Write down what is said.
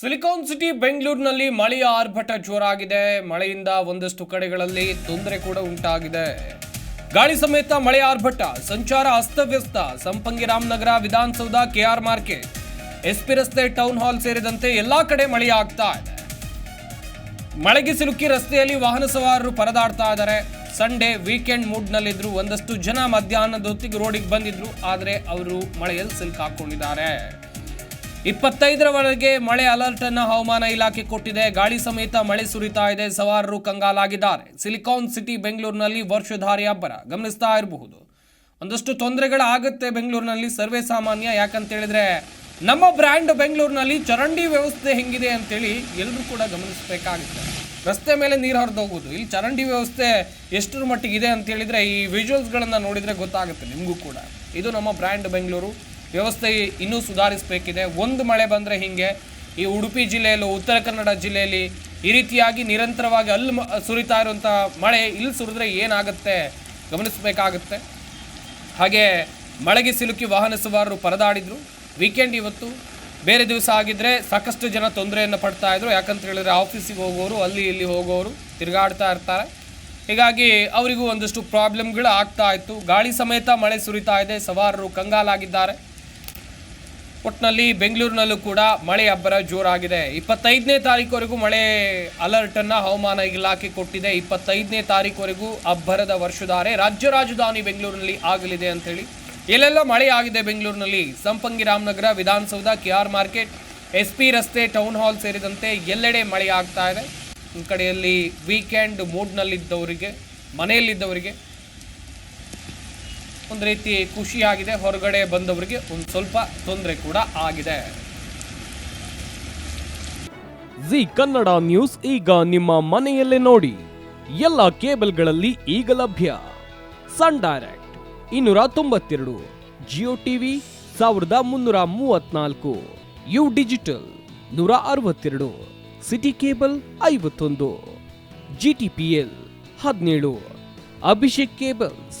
Silicon city ಬೆಂಗಳೂರಿನಲ್ಲಿ ಮಳೆಯ ಆರ್ಭಟ ಜೋರಾಗಿದೆ. ಮಳೆಯಿಂದ ಒಂದಷ್ಟು ಕಡೆಗಳಲ್ಲಿ ತೊಂದರೆ ಕೂಡ ಉಂಟಾಗಿದೆ. ಗಾಳಿ ಸಮೇತ ಮಳೆ ಆರ್ಭಟ, ಸಂಚಾರ ಅಸ್ತವ್ಯಸ್ತ. Sampangi Ramanagar Vidhana Soudha K R market, S P ರಸ್ತೆ, ಟೌನ್ ಹಾಲ್ ಸೇರಿದಂತೆ ಎಲ್ಲಾ ಕಡೆ ಮಳೆ ಆಗ್ತಾ ಇದೆ. ಮಳೆಗೆ ಸಿಲುಕಿ ರಸ್ತೆಯಲ್ಲಿ ವಾಹನ ಸವಾರರು ಪರದಾಡ್ತಾ ಇದ್ದಾರೆ. ಸಂಡೇ ವೀಕೆಂಡ್ ಮೂಡ್ನಲ್ಲಿದ್ರು ಒಂದಷ್ಟು ಜನ ಮಧ್ಯಾಹ್ನದ ಹೊತ್ತಿಗೆ ರೋಡಿಗೆ ಬಂದಿದ್ರು. ಆದರೆ ಅವರು ಮಳೆಯಲ್ಲಿ ಸಿಲುಕಾಕೊಂಡಿದ್ದಾರೆ. ಇಪ್ಪತ್ತೈದರವರೆಗೆ ಮಳೆ ಅಲರ್ಟ್ ಅನ್ನು ಹವಾಮಾನ ಇಲಾಖೆ ಕೊಟ್ಟಿದೆ. ಗಾಳಿ ಸಮೇತ ಮಳೆ ಸುರಿತಾ ಇದೆ. ಸವಾರರು ಕಂಗಾಲಾಗಿದ್ದಾರೆ. ಸಿಲಿಕಾನ್ ಸಿಟಿ ಬೆಂಗಳೂರಿನಲ್ಲಿ ವರ್ಷಧಾರಿ ಅಬ್ಬರ. ಗಮನಿಸ್ತಾ ಇರಬಹುದು. ಒಂದಷ್ಟು ತೊಂದರೆಗಳಾಗುತ್ತೆ ಬೆಂಗಳೂರಿನಲ್ಲಿ. ಸರ್ವೇ ಸಾಮಾನ್ಯ. ಯಾಕಂತ ಹೇಳಿದ್ರೆ ನಮ್ಮ ಬ್ರ್ಯಾಂಡ್ ಬೆಂಗಳೂರಿನಲ್ಲಿ ಚರಂಡಿ ವ್ಯವಸ್ಥೆ ಹೆಂಗಿದೆ ಅಂತೇಳಿ ಎಲ್ಲರೂ ಕೂಡ ಗಮನಿಸಬೇಕಾಗುತ್ತೆ. ರಸ್ತೆ ಮೇಲೆ ನೀರು ಹರಿದು ಹೋಗೋದು ಇಲ್ಲಿ ಚರಂಡಿ ವ್ಯವಸ್ಥೆ ಎಷ್ಟರ ಮಟ್ಟಿಗೆ ಇದೆ ಅಂತ ಹೇಳಿದ್ರೆ ಈ ವಿಜುವಲ್ಸ್ಗಳನ್ನು ನೋಡಿದರೆ ಗೊತ್ತಾಗುತ್ತೆ ನಿಮಗೂ ಕೂಡ. ಇದು ನಮ್ಮ ಬ್ರ್ಯಾಂಡ್ ಬೆಂಗಳೂರು. ವ್ಯವಸ್ಥೆ ಇನ್ನೂ ಸುಧಾರಿಸಬೇಕಿದೆ. ಒಂದು ಮಳೆ ಬಂದರೆ ಹೀಗೆ ಈ ಉಡುಪಿ ಜಿಲ್ಲೆಯಲ್ಲೂ, ಉತ್ತರ ಕನ್ನಡ ಜಿಲ್ಲೆಯಲ್ಲಿ ಈ ರೀತಿಯಾಗಿ ನಿರಂತರವಾಗಿ ಅಲ್ಲಿ ಸುರಿತಾ ಇರುವಂಥ ಮಳೆ ಇಲ್ಲಿ ಸುರಿದ್ರೆ ಏನಾಗುತ್ತೆ? ಗಮನಿಸಬೇಕಾಗುತ್ತೆ. ಹಾಗೆ ಮಳೆಗೆ ಸಿಲುಕಿ ವಾಹನ ಸವಾರರು ಪರದಾಡಿದರು. ವೀಕೆಂಡ್ ಇವತ್ತು ಬೇರೆ ದಿವಸ ಆಗಿದ್ರೆ ಸಾಕಷ್ಟು ಜನ ತೊಂದರೆಯನ್ನು ಪಡ್ತಾ ಇದ್ರು. ಯಾಕಂತ ಹೇಳಿದ್ರೆ ಆಫೀಸಿಗೆ ಹೋಗೋರು, ಅಲ್ಲಿ ಇಲ್ಲಿ ಹೋಗೋರು ತಿರುಗಾಡ್ತಾ ಇರ್ತಾರೆ. ಹೀಗಾಗಿ ಅವರಿಗೂ ಒಂದಷ್ಟು ಪ್ರಾಬ್ಲಮ್ಗಳು ಆಗ್ತಾ ಇತ್ತು. ಗಾಳಿ ಸಮೇತ ಮಳೆ ಸುರಿತಾ ಇದೆ. ಸವಾರರು ಕಂಗಾಲಾಗಿದ್ದಾರೆ. ಒಟ್ಟಿನಲ್ಲಿ ಬೆಂಗಳೂರಿನಲ್ಲೂ ಕೂಡ ಮಳೆ ಅಬ್ಬರ ಜೋರಾಗಿದೆ. ಇಪ್ಪತ್ತೈದನೇ ತಾರೀಕುವರೆಗೂ ಮಳೆ ಅಲರ್ಟ್ ಅನ್ನ ಹವಾಮಾನ ಇಲಾಖೆ ಕೊಟ್ಟಿದೆ. ಇಪ್ಪತ್ತೈದನೇ ತಾರೀಕುವರೆಗೂ ಅಬ್ಬರದ ವರ್ಷಧಾರೆ ರಾಜ್ಯ ರಾಜಧಾನಿ ಬೆಂಗಳೂರಿನಲ್ಲಿ ಆಗಲಿದೆ ಅಂತೇಳಿ ಎಲ್ಲೆಲ್ಲ ಮಳೆ ಆಗಿದೆ ಬೆಂಗಳೂರಿನಲ್ಲಿ. Sampangi Ramanagar, Vidhana Soudha, K R market, S P ರಸ್ತೆ, ಟೌನ್ ಹಾಲ್ ಸೇರಿದಂತೆ ಎಲ್ಲೆಡೆ ಮಳೆ ಆಗ್ತಾ ಇದೆ. ಈ ಕಡೆಯಲ್ಲಿ ವೀಕೆಂಡ್ ಮೂಡ್ನಲ್ಲಿದ್ದವರಿಗೆ ಮನೆಯಲ್ಲಿದ್ದವರಿಗೆ ಒಂದು ರೀತಿ ಖುಷಿಯಾಗಿದೆ. ಹೊರಗಡೆ ಬಂದವರಿಗೆ ಒಂದು ಸ್ವಲ್ಪ ತೊಂದರೆ ಕೂಡ ಆಗಿದೆ. ಜಿ ಕನ್ನಡ ನ್ಯೂಸ್ ಈಗ ನಿಮ್ಮ ಮನೆಯಲ್ಲೇ ನೋಡಿ. ಎಲ್ಲ ಕೇಬಲ್ಗಳಲ್ಲಿ ಈಗ ಲಭ್ಯ. ಸನ್ ಡೈರೆಕ್ಟ್ ಇನ್ನೂರ ತೊಂಬತ್ತೆರಡು, ಜಿಯೋ ಟಿವಿ ಸಾವಿರದ ಮುನ್ನೂರ ಮೂವತ್ನಾಲ್ಕು, ಯು ಡಿಜಿಟಲ್ ನೂರ ಅರವತ್ತೆರಡು, ಸಿಟಿ ಕೇಬಲ್ ಐವತ್ತೊಂದು, ಜಿ ಟಿ ಪಿ ಎಲ್ ಹದಿನೇಳು, ಅಭಿಷೇಕ್ ಕೇಬಲ್ಸ್